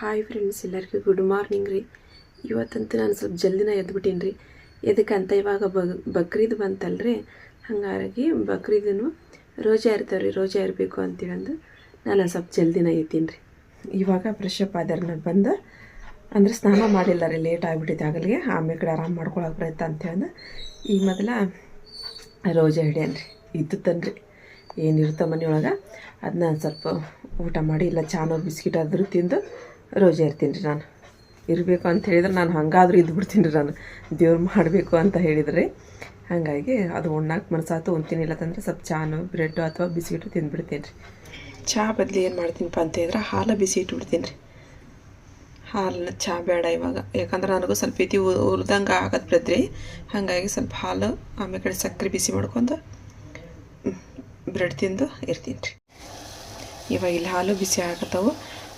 Hi friends ಎಲ್ಲರಿಗೂ good morning ರೀ. ಇವತ್ತಂತೂ ನಾನು ಸ್ವಲ್ಪ ಜಲ್ದಿನ ಎದ್ಬಿಟ್ಟೀನಿ ರೀ ಎದಕ್ಕಂತ ಇವಾಗ ಬಗ್ ಬಕ್ರೀದ್ ರೀ ಹಾಗಾಗಿ ಬಕ್ರೀದನು ರೋಜಾ ರೀ ರೋಜಾ ಇರಬೇಕು ಅಂತೇಳಿ ಅಂದು ನಾನು ಸ್ವಲ್ಪ ಜಲ್ದಿನ ಎತ್ತೀನಿ ರೀ ಇವಾಗ ಫ್ರೆಶ್ ಅಪ್ ಆದ್ರೆ ನಾನು ಬಂದು. ಅಂದ್ರೆ ಸ್ನಾನ ಮಾಡಿಲ್ಲ ರೀ ಲೇಟ್ ಆಗಿಬಿಟ್ಟಿದ್ದೆ ಆಗಲಿಗೆ. ಆಮೇಲೆ ಕಡೆ ಆರಾಮ್ ಮಾಡ್ಕೊಳಕ್ಕೆ ಪ್ರಯತ್ನ ಅಂತೇಳಿ ಈ ಮೊದಲ ರೋಜಾ ಹಿಡಿಯನ್ರಿ. ಇದ್ದು ತನ್ರಿ ಏನಿರುತ್ತೆ ಮನೆಯೊಳಗೆ. ಅದನ್ನ ಸ್ವಲ್ಪ ಊಟ ಮಾಡಿ ಇಲ್ಲ ಚಾನೋ, ಬಿಸ್ಕಿಟ್ ಆದರೂ ತಿಂದು ರೋಜಾ ಇರ್ತೀನಿ ರೀ ನಾನು. ಇರಬೇಕು ಅಂತ ಹೇಳಿದ್ರೆ ನಾನು ಹಂಗಾದ್ರೂ ಇದ್ದು ಬಿಡ್ತೀನಿ ರೀ ನಾನು. ದೇವ್ರು ಮಾಡಬೇಕು ಅಂತ ಹೇಳಿದ್ರೆ ಹಾಗಾಗಿ ಅದು ಉಣ್ಣಾಕೆ ಮನಸ್ಸಾತು ಉಣ್ತೀನಿ ಇಲ್ಲತ್ತಂದ್ರೆ ಸ್ವಲ್ಪ ಚಾನು, ಬ್ರೆಡ್ಡು ಅಥವಾ ಬಿಸ್ಕಿಟು ತಿಂದ್ಬಿಡ್ತೀನಿ ರೀ. ಚಹಾ ಬದಲಿ ಏನು ಮಾಡ್ತೀನಪ್ಪ ಅಂತ ಹೇಳಿದ್ರೆ ಹಾಲು ಬಿಸಿ ಇಟ್ಬಿಡ್ತೀನಿ ರೀ. ಹಾಲನ್ನ ಚಹಾ ಬೇಡ ಇವಾಗ. ಯಾಕಂದ್ರೆ ನನಗೂ ಸ್ವಲ್ಪ ಇತಿ ಉರ್ದಂಗೆ ಆಗತ್ತೆ ಬಿಡ್ರಿ ಹಾಗಾಗಿ ಸ್ವಲ್ಪ ಹಾಲು, ಆಮೇಲೆ ಕಡೆ ಸಕ್ಕರೆ ಬಿಸಿ ಮಾಡ್ಕೊಂಡು ಬ್ರೆಡ್ ತಿಂದು ಇರ್ತೀನಿ ರೀ. ಇವಾಗ ಇಲ್ಲಿ ಹಾಲು ಬಿಸಿ ಆಗತ್ತವು.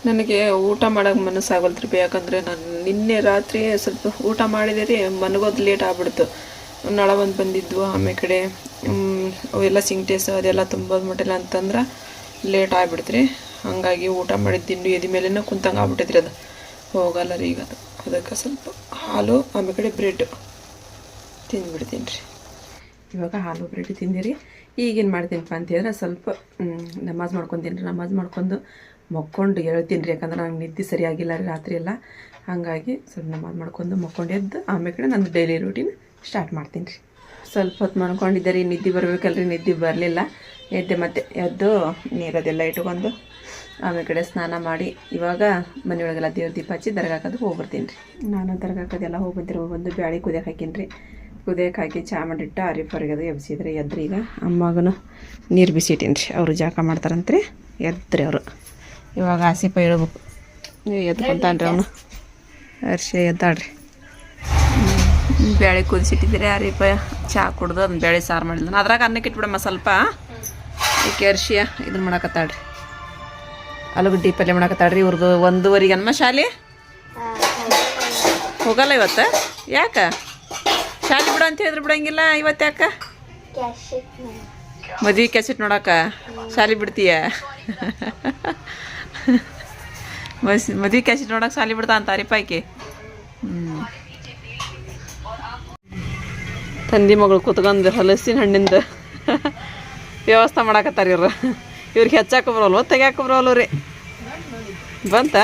ನನಗೆ ಊಟ ಮಾಡೋಕೆ ಮನಸ್ಸಾಗಲ್ತ್ರಿ ಯಾಕಂದರೆ ನಾನು ನಿನ್ನೆ ರಾತ್ರಿ ಸ್ವಲ್ಪ ಊಟ ಮಾಡಿದೆ ರೀ ಮನಗೋದು ಲೇಟ್ ಆಗ್ಬಿಡ್ತು. ನಳ ಬಂದು ಬಂದಿದ್ದು ಆಮೇಲೆ ಕಡೆ. ಅವೆಲ್ಲ ಸಿಂಗ್ಟೇಸ್ ಅದೆಲ್ಲ ತುಂಬೋದು ಮಟ್ಟಿಲ್ಲ ಅಂತಂದ್ರೆ ಲೇಟ್ ಆಗ್ಬಿಡ್ತು ರೀ. ಹಾಗಾಗಿ ಊಟ ಮಾಡಿದ್ದು ತಿಂಡು ಎದಿ ಮೇಲೇ ಕುಂತಂಗೆ ಆಗ್ಬಿಟ್ಟಿದ್ರಿ ಅದು. ಹೋಗಲ್ಲ ರೀ ಈಗ. ಅದು ಅದಕ್ಕೆ ಸ್ವಲ್ಪ ಹಾಲು, ಆಮೇಲೆ ಕಡೆ ಬ್ರೆಡ್ ತಿಂದ್ಬಿಡ್ತೀನಿ ರೀ. ಇವಾಗ ಹಾಲು ಬ್ರೆಡ್ ತಿಂದಿರಿ. ಈಗೇನು ಮಾಡ್ತೀನಪ್ಪ ಅಂತ ಹೇಳಿದ್ರೆ ಸ್ವಲ್ಪ ನಮಾಜ್ ಮಾಡ್ಕೊತೀನಿ ರೀ. ನಮಾಜ್ ಮಾಡ್ಕೊಂಡು ಮಕ್ಕೊಂಡು ಹೇಳ್ತೀನಿ ರೀ, ಯಾಕಂದ್ರೆ ನಂಗೆ ನಿದ್ದೆ ಸರಿಯಾಗಿಲ್ಲ ರೀ ರಾತ್ರಿ ಎಲ್ಲ. ಹಾಗಾಗಿ ಸ್ವಲ್ಪ ನಮಾಜ್ ಮಾಡ್ಕೊಂಡು ಮಕ್ಕೊಂಡು ಎದ್ದು ಆಮೇಲೆ ನಂದು ಡೈಲಿ ರೂಟೀನ್ ಸ್ಟಾರ್ಟ್ ಮಾಡ್ತೀನಿ ರೀ. ಸ್ವಲ್ಪ ಹೊತ್ತು ಮಾಡ್ಕೊಂಡಿದ್ದೆ ರೀ, ನಿದ್ದೆ ಬರಬೇಕಲ್ರಿ, ನಿದ್ದೆ ಬರಲಿಲ್ಲ. ಎದ್ದೆ ಮತ್ತೆ ಎದ್ದು ನೀರದೆಲ್ಲ ಇಟ್ಕೊಂಡು ಆಮೇಲೆ ಕಡೆ ಸ್ನಾನ ಮಾಡಿ ಇವಾಗ ಮನೆಯೊಳಗೆಲ್ಲ ದೇವ್ರ ದೀಪ ಹಚ್ಚಿ ದರ್ಗಾಕದು ಹೋಗ್ಬಿಡ್ತೀನಿ ರೀ. ನಾನು ದರ್ಗಾಕದೆಲ್ಲ ಹೋಗಿ ಬಂದಿರೋ ಒಂದು ಬ್ಯಾಳಿ ಕುದಿಯಕ್ಕೆ ಹಾಕೀನಿ ರೀ. ಕುದಿಯಕ್ಕೆ ಹಾಕಿ ಚಾ ಮಾಡಿಟ್ಟು ಅರಿ ಅದು ಎಬ್ಸಿದ್ರೆ ಎದ್ರಿ ಈಗ. ಅಮ್ಮಗೂ ನೀರು ಬಿಸಿಟ್ಟೀನಿ ರೀ, ಅವರು ಜಾಕ ಮಾಡ್ತಾರಂತ್ರಿ, ಎದ್ರಿ ಅವರು. ಇವಾಗ ಆಸಿಪ ಹೇಳ್ಬೇಕು ಎದ್ಕೊಂತಾನ್ರಿ ಅವನು. ಹರ್ಷ ಎದ್ದಾಡ್ರಿ ಬೇಳೆ ಕುದಿಸಿಟ್ಟಿದ್ದೀರಿ ಯಾರೀಪ ಚಹಾ ಕುಡ್ದು ಅದನ್ನ ಬೇಳೆ ಸಾರು ಮಾಡಿದ್ನ. ಅದ್ರಾಗ ಅನ್ನಕ್ಕೆ ಇಟ್ಬಿಡಮ್ಮ ಸ್ವಲ್ಪ. ಈಕೆ ಅರ್ಶಿಯ ಇದನ್ನ ಮಾಡಕತ್ತಾಳ್ರಿ. ಆಲೂಗಡ್ಡಿ ಪಲ್ಯ ಮಾಡಕತ್ತಾಳ್ರಿ ಇವ್ರದ್ದು ಒಂದೂವರೆಗೆ ಅನ್ಮ ಶಾಲೆ? ಹೋಗಲ್ಲ ಇವತ್ತು? ಯಾಕ? ಶಾಲೆ ಬಿಡು ಅಂತ ಹೇಳಿದ್ರೆ ಬಿಡಂಗಿಲ್ಲ ಇವತ್ತು ಯಾಕ? ಮದ್ವೆ ಕ್ಯಾಸೆಟ್ ನೋಡಕ್ಕ ಶಾಲೆ ಬಿಡ್ತೀಯ? ಮಸ್ ಮದ್ವೆ ಕ್ಯಾಸೆಟ್ ನೋಡಕ್ಕೆ ಸಾಲಿ ಬಿಡ್ತಾ ಅಂತ ಅರಿಪಾಯ್ಕೆ ಹ್ಞೂ ತಂದಿ ಮಗಳು ಕುತ್ಕೊಂಡು ಹಲಸಿನ ಹಣ್ಣಿಂದ ವ್ಯವಸ್ಥೆ ಮಾಡಾಕತ್ತಾರ ಇವ್ರು. ಇವ್ರಿಗೆ ಹೆಚ್ಚಾಕ ಬರೋಲ್ವ ತೆಗ್ಯಾಕ ಬರೋಲ್ವ ರೀ. ಬಂತ?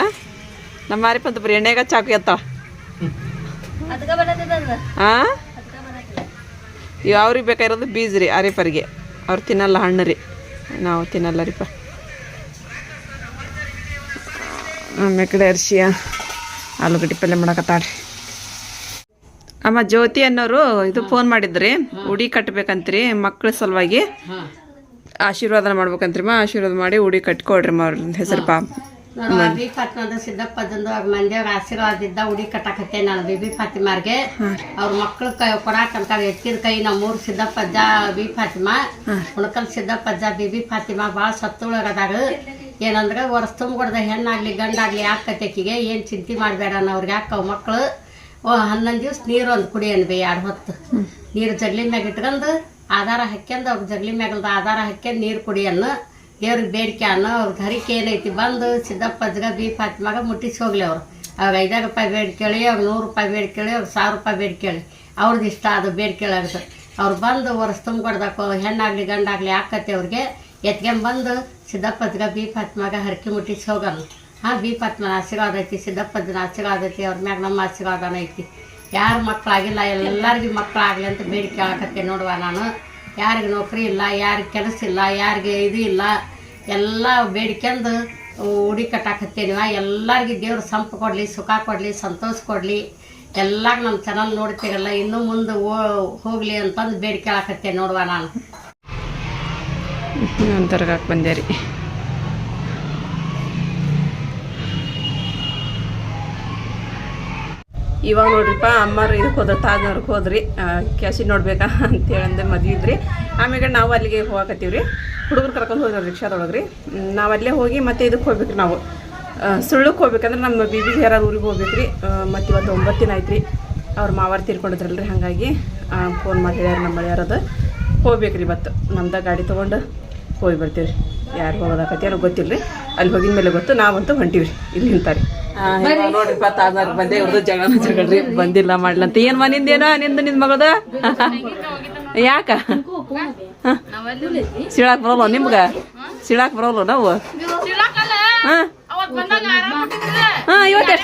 ನಮ್ಮ ಮಾರಿಪಂತ ಬರೀ ಎಣ್ಣೆಗ ಚಾಕು ಎತ್ತಾಳ ಹಾಂ ಇವು ಅವ್ರಿಗೆ ಬೇಕಾಗಿರೋದು ಬೀಜ ರೀ ಅರಿಪರಿಗೆ ಅವ್ರು ತಿನ್ನಲ್ಲ ಹಣ್ಣು ರೀ. ನಾವು ತಿನ್ನಲ್ಲ ರೀಪ. ಆಮೇಲೆ ಕಡೆ ಅರ್ಶಿಯ ಆಲೂಗಡ್ಡೆ ಪಲ್ಯ ಮಾಡಕತ್ತಾಳ್ರಿ. ಅಮ್ಮ ಜ್ಯೋತಿ ಅನ್ನೋರು ಇದು ಫೋನ್ ಮಾಡಿದ್ರಿ. ಉಡಿ ಕಟ್ಬೇಕಂತ್ರಿ ಮಕ್ಕಳ ಸಲುವಾಗಿ. ಆಶೀರ್ವಾದ ಮಾಡ್ಬೇಕಂತ್ರಿ ಮಾ ಆಶೀರ್ವಾದ ಮಾಡಿ ಉಡಿ ಕಟ್ಕೊಡ್ರಿ ಮಾ ಅವ್ರ ಹೆಸರು ಪಾ ಬಿ ಫಾತಿಮಾದ ಸಿದ್ದಪ್ಪದಂದು ಅವ್ರ ಮಂದಿಯಾಗ ಆಶೀರ್ವಾದ ಇದ್ದ ಉಡಿ ಕಟ್ಟಾಕತ್ತೆ ನಾನು ಬಿಬಿ ಫಾತಿಮಾರ್ಗೆ. ಅವ್ರ ಮಕ್ಳು ಕೈ ಕೊಡಾಕಂತ ಎತ್ತಿದ ಕೈ ನಮ್ಮ ಮೂರು ಸಿದ್ದಪ್ಪಜ್ಜ ಬಿ ಫಾತಿಮಾ. ಉಣಕಲ್ ಸಿದ್ದಪ್ಪಜ್ಜ ಬಿಬಿ ಫಾತಿಮಾ ಭಾಳ ಸತ್ತುಳಗದಾಗ ಏನಂದ್ರೆ ವರ್ಷ ತುಂಬಿಡ್ದ ಹೆಣ್ಣಾಗ್ಲಿ ಗಂಡಾಗ್ಲಿ ಆಕಿಗೆ ಏನು ಚಿಂತೆ ಮಾಡಬೇಡ ಅವ್ರಿಗೆ ಯಾಕವ್ ಮಕ್ಕಳು ಓ ಹನ್ನೊಂದು ದಿವ್ಸ ನೀರು ಒಂದು ಕುಡಿ ಅನ್ಬಿ ಎರಡು ಹೊತ್ತು. ನೀರು ಜಗ್ಲಿ ಮ್ಯಾಗ ಇಟ್ಕೊಂಡು ಆಧಾರ ಹಾಕ್ಯಂದು ಅವ್ರ ಜಗ್ಲಿ ಮ್ಯಾಗಲ್ದ ಆಧಾರ ಹಾಕ್ಯಂದು ನೀರು ಕುಡಿಯನ್ನು ದೇವ್ರಿಗೆ ಬೇಡಿಕೆ ಅನ್ನೋ. ಅವ್ರ ಹರಿಕೆ ಏನೈತಿ ಬಂದು ಸಿದ್ದಪ್ಪಜ್ಗ ಬಿ ಫಾತಿಮಾಗ ಮುಟ್ಟಿಸಿ ಹೋಗ್ಲಿ ಅವ್ರು. ಅವ್ರ ಐದಾರು ರೂಪಾಯಿ ಬೇಡಿಕೇಳಿ ಅವ್ರು ನೂರು ರೂಪಾಯಿ ಬೇಡಿಕೇಳಿ ಅವ್ರು ಸಾವಿರ ರೂಪಾಯಿ ಬೇಡಿಕೇಳಿ. ಅವ್ರದ್ದು ಇಷ್ಟ ಅದು ಬೇಡಿಕೆಳಾಗುತ್ತೆ ಅವ್ರು ಬಂದು ವರ್ಷ ತುಂಬಿಕೊಡ್ದಕ್ಕೋ ಹೆಣ್ಣಾಗ್ಲಿ ಗಂಡಾಗ್ಲಿ ಹಾಕತ್ತೆ ಅವ್ರಿಗೆ? ಎತ್ಕೊಂಬಂದು ಸಿದ್ದಪ್ಪದ್ಗ ಬಿ ಪತ್ಮಾಗ ಹರಕೆ ಮುಟ್ಟಿಸಿ ಹೋಗಲ್ಲ ಹಾಂ ಬಿ ಪತ್ಮನ ಆಶೀರ್ವಾದ ಐತಿ ಸಿದ್ದಪ್ಪಜ್ಜನ ಆಶೀರ್ವಾದ ಐತಿ, ಅವ್ರ ಮ್ಯಾಗ ನಮ್ಮ ಆಶೀರ್ವಾದನ ಐತಿ. ಯಾರು ಮಕ್ಕಳಾಗಿಲ್ಲ ಎಲ್ಲರಿಗೂ ಮಕ್ಕಳಾಗಲಿ ಅಂತ ಬೇಡಿಕೆ ಹಾಕತ್ತೆ ನೋಡುವ ನಾನು. ಯಾರಿಗೆ ನೌಕರಿ ಇಲ್ಲ, ಯಾರಿಗೆ ಕೆಲಸ ಇಲ್ಲ, ಯಾರಿಗೆ ಇದು ಇಲ್ಲ, ಎಲ್ಲ ಬೇಡ್ಕೊಂಡು ಉಡಿ ಕಟ್ಟಾಕತ್ತೇನಿವ ಎಲ್ಲರಿಗೂ ದೇವ್ರ ಸಂಪ ಕೊಡಲಿ, ಸುಖ ಕೊಡಲಿ, ಸಂತೋಷ ಕೊಡಲಿ. ಎಲ್ಲ ನಮ್ಮ ಚಾನಲ್ ನೋಡ್ತೀರಲ್ಲ, ಇನ್ನೂ ಮುಂದೆ ಹೋಗಲಿ ಅಂತಂದು ಬೇಡಿಕೆ ಹಾಕತ್ತೆ ನೋಡುವ ನಾನು. ದರ್ಗಾಕ್ಕೆ ಬಂದೆ ರೀ. ಇವಾಗ ನೋಡ್ರಿಪ್ಪ ಅಮ್ಮರು ಇದಕ್ಕೆ ಹೋದ್ರ ತಾಜ್ನವ್ರಿಗೆ ಹೋದ್ರಿ. ಕ್ಯಾಶಿ ನೋಡ್ಬೇಕಾ ಮದ್ವೆ ಇದ್ರಿ. ಆಮೇಲೆ ನಾವು ಅಲ್ಲಿಗೆ ಹೋಗಾಕತ್ತೀವಿ ರೀ. ಹುಡುಗರು ಕರ್ಕೊಂಡು ಹೋದ್ರಿ ರಿಕ್ಷಾದೊಳಗೆ ರೀ. ನಾವು ಅಲ್ಲೇ ಹೋಗಿ ಮತ್ತೆ ಇದಕ್ಕೆ ಹೋಗ್ಬೇಕು ನಾವು. ಸುಳ್ಳಕ್ಕೆ ಹೋಗ್ಬೇಕಂದ್ರೆ ನಮ್ಮ ಬೀಬಿ ಯಾರು ಊರಿಗೆ ಹೋಗ್ಬೇಕು ರೀ. ಮತ್ತು ಇವತ್ತು ಒಂಬತ್ತು ದಿನ ಆಯ್ತು ರೀ. ಅವ್ರ ಮಾವಾರು ತೀರ್ಕೊಂಡಿದ್ರಲ್ರಿ, ಹಾಗಾಗಿ ಫೋನ್ ಮಾಡಿ ಹೇಳ್ಯಾರ ನಮ್ಮ ಯಾರದು ಹೋಗ್ಬೇಕು ರೀ ಇವತ್ತು. ನಮ್ದು ಗಾಡಿ ತೊಗೊಂಡು ಹೋಗಿ ಬರ್ತೀವಿ ರೀ ಯಾರು ಹೋಗೋದಾಕತಿ ಗೊತ್ತಿಲ್ರಿ ಗೊತ್ತಿಲ್ಲ ರೀ ಅಲ್ಲಿ ಹೋಗಿದ ಮೇಲೆ ಗೊತ್ತು, ನಾವಂತೂ ಹೊಂಟೀವಿ ರೀ ಇಲ್ಲಿ ನಿಂತಾರೆ. ಜಗಳ ಬಂದಿಲ್ಲ ಮಾಡ್ಲಂತ. ಏನ್ ಏನೋ ನಿಂದ ನಿನ್ನ ಮಗದ? ಯಾಕ? ಸಿಳಾಕ್ ಬರೋಲ್ಲ ನಿಮ್ಗ? ಸಿಳಾಕ್ ಬರೋಲ್ಲ ನಾವು? ಹ? ಹಾಂ, ಇವತ್ತು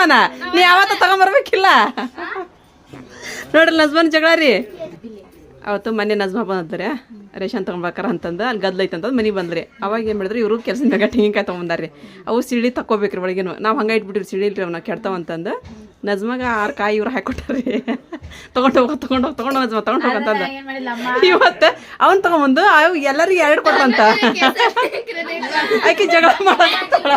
ಮನ ನೀ ಯಾವತ್ತ ತಗೊಂಬರ್ಬೇಕಿಲ್ಲ. ನೋಡ್ರಿ, ನಜ್ಮನ್ ಜಗಳ ರೀ. ಅವತ್ತು ಮನೆ ನಜ್ಮಾ ಬಂದ್ರೆ ರೇಷನ್ ತಗೊಂಬಾಕಾರ ಅಂತಂದು ಅಲ್ಲಿ ಗದ್ಲೈತೆ ಅಂತಂದು ಮನೆಗೆ ಬಂದ್ರಿ. ಅವಾಗ ಏನು ಮಾಡಿದ್ರು ಇವರು ಕೆಲಸ ಮ್ಯಾಗ ತೆಂಗಿನಕಾಯಿ ತೊಗೊಂಬಂದಾರ್ರಿ. ಅವು ಸಿಳಿ ತಕ್ಕೋಬೇಕ್ರಿ ಒಳಗೇನು. ನಾವು ಹಂಗೆ ಇಟ್ಬಿಟ್ಟಿರಿ ಸಿಳಿ ಇಲ್ರಿ ಅವನ್ನ ಕೆಡ್ತಾವಂತಂದು ನಜ್ಮಾಗ ಆರು ಕಾಯಿ ಇವ್ರು ಹಾಕೊಟ್ಟಾರಿ ತೊಗೊಂಡು ಹೋಗ ತೊಗೊಂಡು ಹೋಗಿ ತೊಗೊಂಡು ನಜ್ಮಾ ತೊಗೊಂಡು ಹೋಗಂತಂದ ಇವತ್ತು ಅವನ್ ತೊಗೊಂಬಂದು ಅವ್ ಎಲ್ಲರಿಗೂ ಎರಡು ಕೊಡ್ತಂತ ಆಕೆ ಜಗಳ ಮಾಡಕತ್ತಾಳ.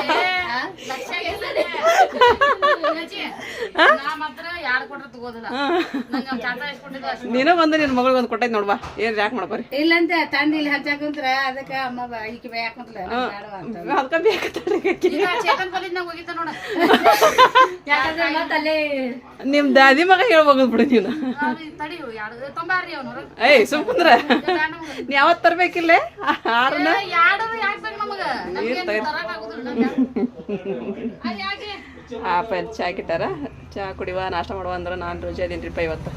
ನೀನು ಬಂದು ನಿನ್ನ ಮಗಳಿಗೆ ಒಂದು ಕೊಟ್ಟೈತಿ ನೋಡ್ಬಾ. ಏನ್ ಯಾಕೆ ಮಾಡ್ಬಾರಿ? ಇಲ್ಲಂತೆ ತಂದಿ ಇಲ್ಲಿ ಹಚ್ಚಾಕ ಅದಕ್ಕೆ ಅಮ್ಮ ಈಕೆ ಅದಕ್ಕೆ ಮತ್ತಲ್ಲಿ ನಿಮ್ ದಾದಿ ಮಗ ಹೇಳ್ಬೋದು ಬಿಡು ನೀನು. ಏಯ್ ಸುಮ್ಮಂದ್ರ ನೀ ಯಾವತ್ ತರ್ಬೇಕಿಲ್ಲ ಆರನ ಆಪಲ್ ಚಾ ಕಿಟ್ಟಾರ ಚಾ ಕುಡಿವ ನಾಷ್ಟ ಮಾಡುವ ಅಂದ್ರೆ ನಾನು ರೋಜಾ ಇದೀನಿಪ್ಪ ಇವತ್ತು?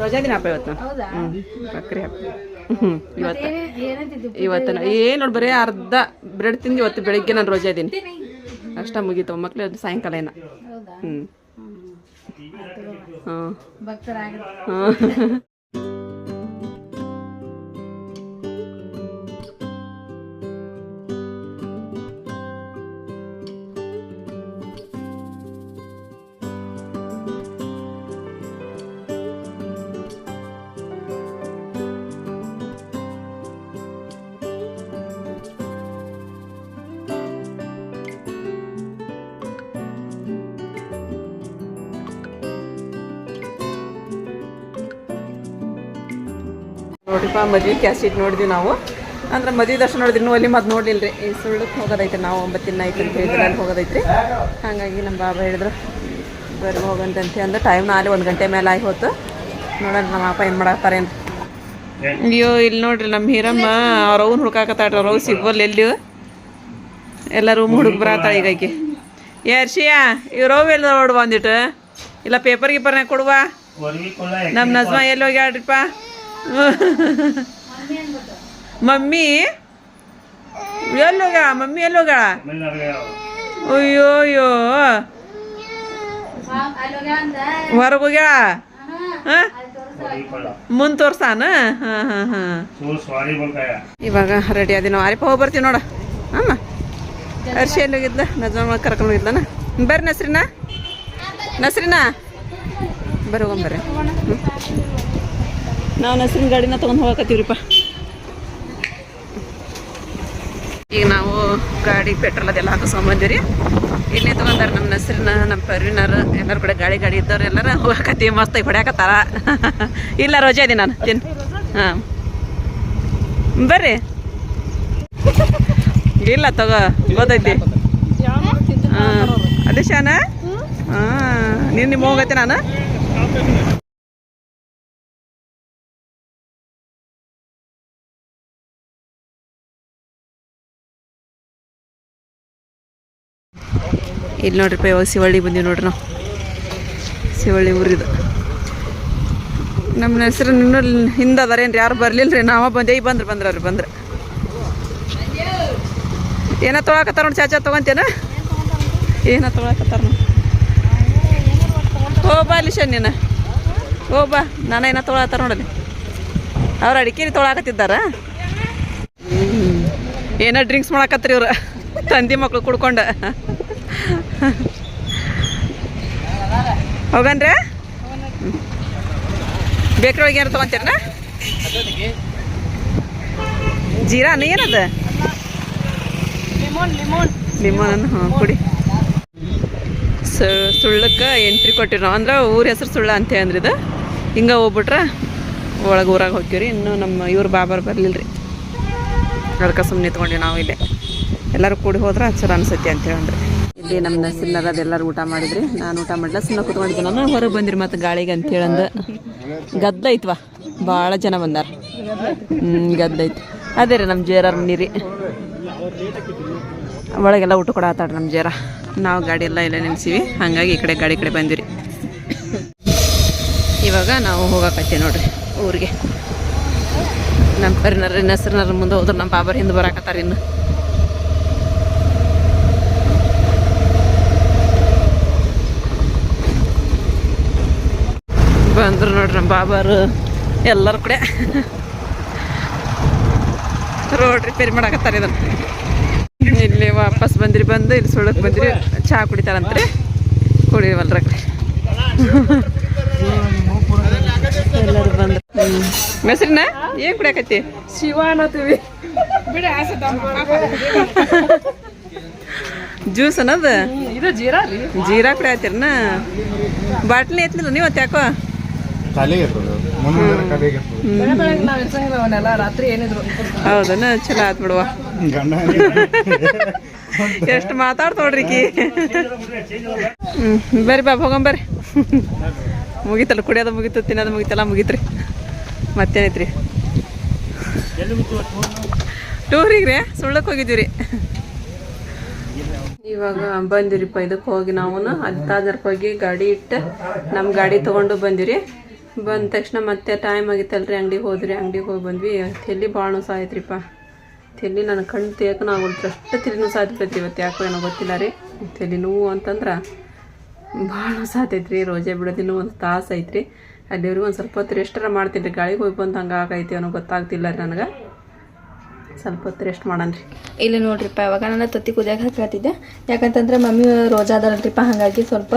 ರೋಜಾ ದಿನಪ್ಪ ಇವತ್ತು? ಹ್ಞೂ ಬಕ್ರಿ ಹಬ್ಬ. ಹ್ಞೂ ಇವತ್ತು. ಇವತ್ತು ಏನು ಏನ್ ನೋಡಿ ಬರೀ ಅರ್ಧ ಬ್ರೆಡ್ ತಿಂದು ಇವತ್ತು ಬೆಳಿಗ್ಗೆ ನಾನು ರೋಜಾ ಇದ್ದೀನಿ ಅಷ್ಟ ಮುಗೀತು ಮಕ್ಳು ಅದು ಸಾಯಂಕಾಲ ಏನ ಹ್ಞೂ ಹಾಂ ಹಾಂ ನೋಡ್ರಿಪ್ಪ ಮದ್ವೆ ಕ್ಯಾಸೆಟ್ ನೋಡಿದ್ವಿ ನಾವು. ಅಂದ್ರೆ ಮದ್ವೆ ದರ್ಶನ ನೋಡಿದ್ರಿ ಇನ್ನೂ ಅಲ್ಲಿ ಮತ್ತೆ ನೋಡ್ಲಿಲ್ರಿ. ಈ ಸುಳ್ಳಕ್ಕೆ ಹೋಗೋದೈತೆ ನಾವು ಒಂಬತ್ತಿನ ಐತೆ ಅಂತ ಹೇಳಿದ್ರೆ ಅಲ್ಲಿ ಹೋಗೋದೈತ್ರಿ. ಹಾಗಾಗಿ ನಮ್ಮ ಬಾಬಾ ಹೇಳಿದ್ರು ಬರ್ರಿ ಹೋಗಂತಂತೆ ಅಂದ್ರೆ ಟೈಮ್ ನಾಳೆ ಒಂದು ಗಂಟೆ ಮೇಲೆ ಆಗಿ ಹೋತು. ನೋಡೋಣ ನಮ್ಮ ಅಪ್ಪ ಏನು ಮಾಡಾಕ್ತಾರೆ ಅಂತ. ಅಯ್ಯೋ ಇಲ್ಲಿ ನೋಡ್ರಿ ನಮ್ಮ ಹೀರಮ್ಮ ಅವ್ರ ಅವ್ನ ಹುಡ್ಕಾಕತ್ತಾಡ್ರಿ ಅವ್ರ ಅವ್ ಸಿಗ್ವಲ್ ಎಲ್ಲಿ ಎಲ್ಲ ರೂಮ್ ಹುಡುಗ ಬರತ್ತಾಳ ಈಗ ಆಕಿ. ಏ ಅರ್ಷಿಯಾ ಇವ್ರವ್ ಎಲ್ಲ ನೋಡು ಬಂದಿಟ್ಟು ಇಲ್ಲ ಪೇಪರ್ ಗೀಪರ್ನಾಗ ಕೊಡುವ? ನಮ್ಮ ನಜ್ಮಾ ಎಲ್ಲಿ ಹೋಗ್ಯಾಡ್ರಿಪ್ಪ ಮಮ್ಮಿ? ಎಲ್ಲೋಗ? ಮಮ್ಮಿ ಎಲ್ಲೋಗ? ಅಯ್ಯೋ ಅಯ್ಯೋ. ಹೊರಗೆ ಹೋಗ್ಯಾಳ ಹಾಂ? ಮುಂದೆ ತೋರ್ಸಾನ? ಇವಾಗ ರೆಡಿ ಅದಿ ನಾವು. ಆರಿಪ ಹೋಗಿ ಬರ್ತೀವಿ ನೋಡ. ಅಮ್ಮ. ಅರ್ಶಿ ಎಲ್ಲಿ ಹೋಗಿದ್ಲ ನಜ್ಮ ಕರ್ಕೊಂಡು ಹೋಗಿದ್ಲನ? ಬರ್ರಿ ನಸ್ರಿನ. ನಸ್ರಿನಾ. ಬರ್ರಿ ಹೋಗಂಬರ್ರಿ ನಾವು ನಸ್ರಿನ ಗಾಡಿನ ತಗೊಂಡು ಹೋಗಕತ್ತೀವ್ರಿಪ್ಪ. ಈಗ ನಾವು ಗಾಡಿ ಪೆಟ್ರೋಲ್ ಅದೆಲ್ಲ ಹಾಕಿಸ್ಕೊಂಬಂದಿರಿ ಇಲ್ಲೇ ತೊಗೊಂಡಾರ ನಮ್ಮ ನಸ್ರಿನ ನಮ್ಮ ಪರ್ವಿನರ್ ಎಲ್ಲರೂ ಕೂಡ ಗಾಡಿ ಗಾಡಿ ಇದ್ದವ್ರು ಎಲ್ಲರ ಹೋಗಕತ್ತೀವಿ ಮಸ್ತಾಗಿ ಹೊಡ್ಯಾಕತ್ತಾರ. ಇಲ್ಲ ರೋಜಾ ಇದೀನಿ ನಾನು. ತಿನ್. ಹಾಂ. ಬರ್ರಿ. ಇಲ್ಲ ತಗೋ, ಗೊತ್ತೈತಿ. ಹಾಂ. ಅದೇ ಶಾನ? ಹಾಂ. ನೀನು ನಿಮ್ಮ ಹೋಗತ್ತೆ ನಾನು? ಇಲ್ಲಿ ನೋಡ್ರಿಪ್ಪ ಇವಾಗ ಶಿವಳ್ಳಿ ಬಂದೀವಿ ನೋಡ್ರಿ ನಾವು. ಶಿವಳ್ಳಿ ಊರಿದು. ನಮ್ಮ ಹೆಸರು ಇನ್ನೂ ಹಿಂದೆ ಅದಾರೇನ್ರಿ ಯಾರು ಬರಲಿಲ್ಲ ರೀ ನಾವ ಬಂದೆ, ಈಗ ಬಂದ್ರ, ಬಂದ್ರಿ ಬಂದ್ರೆ. ಏನ ತೊಗೊಳಕತ್ತಾರ ನೋಡಿ, ಚಾಚಾ ತೊಗೊಂತೇನ? ಏನ ತೊಗೊಳಕತ್ತಾರ ನೋಡಿ. ಅಲ್ಲಿ ನೀನು. ಹೋ ಬಾ, ನಾನು ಏನ ತೊಗೊಳತ್ತಾರ ನೋಡಲಿ ಅವ್ರು ಅಡಿಕೆ ತೊಗೊಳಕತ್ತಿದ್ದಾರ? ಏನೋ ಡ್ರಿಂಕ್ಸ್ ಮಾಡಕತ್ರಿ ಇವ್ರು? ತಂದಿ ಮಕ್ಳು ಕುಡ್ಕೊಂಡು. ಹೋಗನ್ರಿ. ಬೇಕ್ರಿ ಒಳಗೆ ಏನು ತೊಗೊಂತೀರನ ಜೀರಾ ಏನದ? ನಿಮ್ಮನ ಹಾಂ ಕುಡಿ. ಸು ಸುಳ್ಳಕ್ಕೆ ಎಂಟ್ರಿ ಕೊಟ್ಟಿರೋ ನಾವು ಅಂದ್ರೆ ಊರ ಹೆಸರು ಸುಳ್ಳ ಅಂತ ಅಂದ್ರಿ ಇದು. ಹಿಂಗೆ ಹೋಗ್ಬಿಟ್ರೆ ಒಳಗೆ ಊರಾಗ ಹೋಗ್ತೀವ್ರಿ ಇನ್ನು ನಮ್ಮ ಇವ್ರ ಬಾಬಾರ್ ಬರಲಿಲ್ಲ ರೀ ಅದಕ್ಕೆ ಸುಮ್ಮನೆ ನಾವು ಇಲ್ಲೇ. ಎಲ್ಲರೂ ಕೂಡಿ ಹೋದ್ರೆ ಚಲೋ ಅನ್ಸತಿ ಅಂತ ಹೇಳಂದ್ರಿ ಇಲ್ಲಿ ನಮ್ಮ ನಸಿಲ್ಲರ ಅದೆಲ್ಲರೂ ಊಟ ಮಾಡಿದ್ರಿ. ನಾನು ಊಟ ಮಾಡಲ. ಸುಮ್ಮನೆ ಕುತ್ಕೊಂಡಿದ್ದೆ. ನಾನು ಹೊರಗೆ ಬಂದಿರಿ ಮತ್ತು ಗಾಳಿಗೆ ಅಂತೇಳಂದು ಗದ್ದ ಐತ್ವಾ ಭಾಳ ಜನ ಬಂದಾರ. ಹ್ಞೂ ಗದ್ದ ಐತಿ ಅದೇ ರೀ ನಮ್ಮ ಜೇರಾರ ಮನೆ ರೀ ಒಳಗೆಲ್ಲ ಊಟ ಕೊಡ ಆತಾಡ್ರಿ ನಮ್ಮ ಜೇರ. ನಾವು ಗಾಡಿ ಎಲ್ಲ ಇಲ್ಲೇ ನಿಲ್ಸೀವಿ. ಹಾಗಾಗಿ ಈ ಕಡೆ ಗಾಡಿ ಕಡೆ ಬಂದಿರಿ. ಇವಾಗ ನಾವು ಹೋಗಕತ್ತೀವಿ ನೋಡ್ರಿ ಊರಿಗೆ. ನಮ್ಮ ಪರಿನರ ಹೆಸರಿನರ ಮುಂದೆ ಹೋದ್ರೆ. ನಮ್ಮ ಬಾಬರ್ ಹಿಂದೆ ಬರಾಕತ್ತಾರ ಇನ್ನು. ಬಂದ್ರು ನೋಡ್ರಿ ನಮ್ಮ ಬಾಬಾರು. ಎಲ್ಲರೂ ಕೂಡ. ರೋಡ್ ರಿಪೇರಿ ಮಾಡಕತ್ತಾರ ಇದನ್ನ. ಇಲ್ಲಿ ವಾಪಸ್ ಬಂದ್ರಿ ಬಂದು ಇಲ್ಲಿ ಸುಳ್ಳಕ್ಕೆ ಬಂದ್ರಿ. ಚಹಾ ಕುಡಿತಾರಂತ್ರಿ. ಕುಡಿವಲ್ರ ಎಲ್ಲರೂ ಬಂದ್ರು. ಹೆಸ್ರಿನ ಏನ್ ಕುಡಿಯಾಕತ್ತಿ? ಶಿವ ಅನ್ನತ್ತೀವಿ ಜ್ಯೂಸ್ ಅನ್ನೋದು? ಇದು ಜೀರಾ ಜೀರಾ ಕುಡಿಯತ್ತೀರನ ಬಾಟ್ಲಿ ಎತ್ತಲಿಲ್ಲ ನೀವು ಯಾಕೋ ಇರ್ತದೆ. ರಾತ್ರಿ ಏನಿದ್ರು ಹೌದನ ಚಲೋ ಆತ್ ಬಿಡುವ. ಗಂಡ. ಎಷ್ಟು ಮಾತಾಡ್ತೋಡ್ರಿ ಕಿ ಹ್ಮ್ ಬರ್ರಿ ಬಾಬ್ ಹೋಗಂಬರ್ರಿ ಮುಗೀತಲ್ಲ ಕುಡಿಯೋದು ಮುಗಿತು ತಿನ್ನೋದು ಮುಗೀತಲ್ಲ ಮುಗೀತ್ರಿ. ಮತ್ತೇನೈತ್ರಿ? ಟೂರಿಗೆ ರೀ ಸುಳ್ಳಕ್ಕೆ ಹೋಗಿದ್ವಿ ರೀ. ಇವಾಗ ಬಂದಿರಿಪ್ಪ ಇದಕ್ಕೆ ಹೋಗಿ ನಾವು ಹತ್ತಾದರ್ಕ್ಕೆ ಹೋಗಿ ಗಾಡಿ ಇಟ್ಟು ನಮ್ಮ ಗಾಡಿ ತೊಗೊಂಡು ಬಂದಿರಿ. ಬಂದ ತಕ್ಷಣ ಮತ್ತೆ ಟೈಮ್ ಆಗಿತ್ತಲ್ರಿ, ಅಂಗಡಿಗೆ ಹೋದ್ರಿ, ಅಂಗಡಿಗೆ ಹೋಗಿ ಬಂದ್ವಿ. ತಲೆ ಭಾಳ ನುಸ ಆಯ್ತ್ರಿಪ್ಪ ತಲೆ ನನ್ನ ಕಣ್ಣು ತೇಕನ ಆಗೋಲ್ತು ಅಷ್ಟು ತಲೆ ನೋಸ ಇವತ್ತು, ಯಾಕೋ ಏನೋ ಗೊತ್ತಿಲ್ಲ ರೀ. ತಲೆ ನೋವು ಅಂತಂದ್ರೆ ಭಾಳ ನುಸ ಆತೈತ್ರಿ ರೋಜೆ ಬಿಡೋದಿನ್ನೂ ಒಂದು ತಾಸು ಐತ್ರಿ. ಅಲ್ಲಿವ್ರಿಗೂ ಒಂದು ಸ್ವಲ್ಪ ಹೊತ್ತು ರೆಸ್ಟರ ಮಾಡ್ತೀನಿ ರೀ. ಗಾಳಿಗೆ ಹೋಗಿ ಬಂದು ಹಂಗೆ ಆಗೈತಿ ಅನ್ನೋ ಗೊತ್ತಾಗ್ತಿಲ್ಲ ರೀ ನನಗೆ. ಸ್ವಲ್ಪ ಹೊತ್ತು ರೆಸ್ಟ್ ಮಾಡನ್ರಿ ಇಲ್ಲಿ ನೋಡ್ರಿಪ್ಪ, ಇವಾಗ ನಾನು ತತ್ತಿ ಕುದಿಯಾಗ ಹಾಕತ್ತಿದ್ದೆ ಯಾಕಂತಂದ್ರೆ ಮಮ್ಮಿ ರೋಜಾ ಅದಲ್ರಿಪ್ಪ ಹಾಗಾಗಿ ಸ್ವಲ್ಪ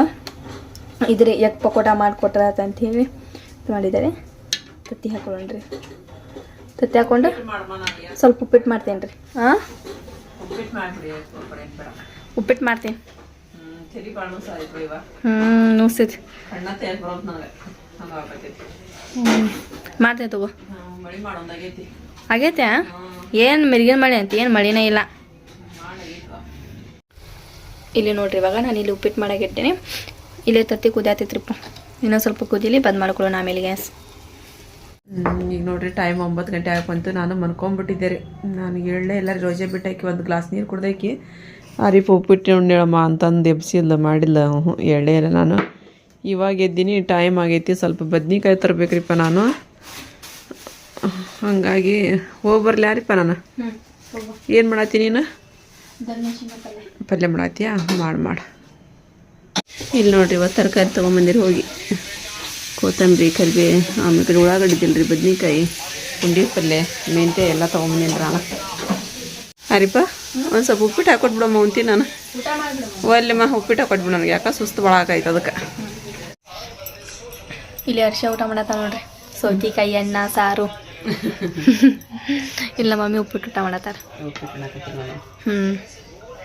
ಇದ್ರಿ, ಎಗ್ ಪಕೋಟ ಮಾಡಿಕೊಟ್ರ ಅಂತ ಹೇಳಿ. ಮಾಡಿದ್ದಾರೆ ತತ್ತಿ ಹಾಕೊಳ್ಳೋಣ್ರಿ ತತ್ತಿ ಹಾಕೊಂಡು ಸ್ವಲ್ಪ ಉಪ್ಪಿಟ್ಟು ಮಾಡ್ತೇನೆ ರೀ. ಹಾಂ ಉಪ್ಪಿಟ್ಟು ಮಾಡ್ತೀನಿ. ಹ್ಞೂ ನುಸಿದ್ ಮಾಡ್ತೇನೆ ತಗೋ. ಆಗೈತೆ. ಏನು ಮಿರ್ಗಿನ ಮಳೆ ಅಂತ ಏನು ಮಳಿನೇ ಇಲ್ಲ. ಇಲ್ಲಿ ನೋಡ್ರಿ ಇವಾಗ ನಾನು ಇಲ್ಲಿ ಉಪ್ಪಿಟ್ಟು ಮಾಡಕ್ಕೆ ಇಟ್ಟೀನಿ ಇಲ್ಲೇ ತತ್ತಿ ಕುದಿಯಾತೈತ್ರಿಪ್ಪ. ಇನ್ನೊಂದು ಸ್ವಲ್ಪ ಕುದೀಲಿ ಬಂದ್ ಮಾಡ್ಕೊಳ್ಳೋಣ ಆಮೇಲೆ ಗ್ಯಾಸ್ ಈಗ ನೋಡ್ರಿ ಟೈಮ್ ಒಂಬತ್ತು ಗಂಟೆ ಆಗ್ಬಂತು ನಾನು ಮನ್ಕೊಂಬಿಟ್ಟಿದ್ದೆ ರೀ. ನಾನು ಹೇಳಲೇ ಎಲ್ಲ ರೋಜೆ ಬಿಟ್ಟಾಕಿ ಒಂದು ಗ್ಲಾಸ್ ನೀರು ಕುಡ್ದಾಕಿ. ಅರಿಪ ಉಪ್ಪಿಟ್ಟು ಉಣ್ಣೇಳಮ್ಮ ಅಂತಂದು ಎಬ್ಸಿಲ್ಲ ಮಾಡಿಲ್ಲ ಹ್ಞೂ ಹೇಳೇ ಇಲ್ಲ ನಾನು. ಇವಾಗ ಎದ್ದೀನಿ ಟೈಮ್ ಆಗೈತಿ ಸ್ವಲ್ಪ ಬದ್ನಿಕಾಯಿ ತರಬೇಕ್ರಿಪ್ಪ ನಾನು. ಹಂಗಾಗಿ ಹೋಗಿ ನಾನು? ಏನು ಮಾಡತ್ತಿ ನೀನು? ಪಲ್ಯ ಮಾಡತ್ತೀಯಾ? ಮಾಡಿ ಮಾಡು. ಇಲ್ಲಿ ನೋಡ್ರಿ ಇವತ್ತು ತರಕಾರಿ ತೊಗೊಂಬಂದಿರಿ ಹೋಗಿ. ಕೊತ್ತಂಬರಿ ಕರಿಬೇ ಆಮೇಲೆ ಕಡೆ ಉಳ್ಳಾಗಡ್ಡಿ ಇದ್ದಿಲ್ಲ ರೀ ಬದ್ನಿಕಾಯಿ ಪುಂಡಿ ಪಲ್ಯ ಮೆಂತ್ಯ ಎಲ್ಲ ತೊಗೊಂಬಂದಿನಿ ನಾನು ಅರಿಪ ಒಂದು ಸ್ವಲ್ಪ ಉಪ್ಪಿಟ್ಟು ಹಾಕೊಟ್ಬಿಡಮ್ಮ ಉಂತಿ ನಾನು. ಒಲ್ಲೆಮ್ಮ ಉಪ್ಪಿಟ್ಟು ಹಾಕೊಟ್ಬಿಡು ನನಗೆ. ಯಾಕೆ ಸುಸ್ತು ಭಾಳ ಆಗಾಯ್ತು ಅದಕ್ಕೆ. ಇಲ್ಲಿ ಅರ್ಶ ಊಟ ಮಾಡತ್ತ ನೋಡ್ರಿ. ಸೌತಿಕಾಯಿ ಅನ್ನ ಸಾರು. ಇಲ್ಲ ಮಮ್ಮಿ ಉಪ್ಪಿಟ್ಟು ಊಟ ಮಾಡತ್ತಾರ. ಹ್ಞೂ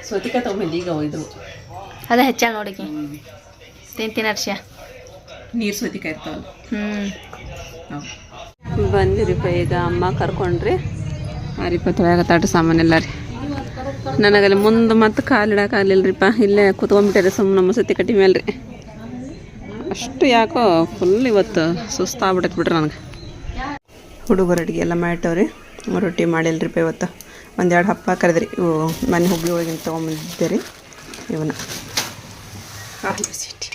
ಸೌತಿಕಾಯಿ ತೊಗೊಂಬಂದು ಈಗ ಒಯ್ದು. ಅದೇ ಹೆಚ್ಚಾಗ ನೋಡಿಕಿ ತಿಂತೀನಿ ಅರ್ಷ ನೀರು ಸೌತಿಕಾಯಿ ಇರ್ತಾವಲ್ಲ ಹ್ಞೂ ಬಂದಿರಿಪ್ಪ ಈಗ ಅಮ್ಮ ಕರ್ಕೊಂಡ್ರಿ. ಆರಿಪ್ಪ ತೊಳೆಯಾಗತ್ತಾಟ ಸಾಮಾನೆಲ್ಲ ರೀ. ನನಗಲ್ಲಿ ಮುಂದೆ ಮತ್ತೆ ಕಾಲು ಇಡಕ್ಕಾಗಲಿಲ್ಲರಿಪ್ಪ ಇಲ್ಲೇ ಕುತ್ಕೊಂಡ್ಬಿಟ್ಟಾರೆ ಸುಮ್ಮನೆ ನಮ್ಮ ಸತಿ ಕಟ್ಟಿ ಮೇಲೆ ರೀ. ಅಷ್ಟು ಯಾಕೋ ಫುಲ್ ಇವತ್ತು ಸುಸ್ತಾಗ್ಬಿಟ್ಟೈತೆ ಬಿಡ್ರಿ ನನಗೆ. ಹುಡುಗರು ಅಡುಗೆ ಎಲ್ಲ ಮಾಡಿಟ್ಟವ್ರಿ ರೊಟ್ಟಿ ಮಾಡಿಲ್ರಿಪ್ಪ ಇವತ್ತು. ಒಂದೆರಡು ಹಪ್ಪ ಕರೆದ್ರಿ. ಇವು ಮನೆ ಹುಬ್ಳಿ ಒಳಗಿಂದ ತೊಗೊಂಬಂದಿದ್ದೆ ರೀ ಇವನ್ನ. ಹಾಲು ಬಿಸಿಟ್ಟು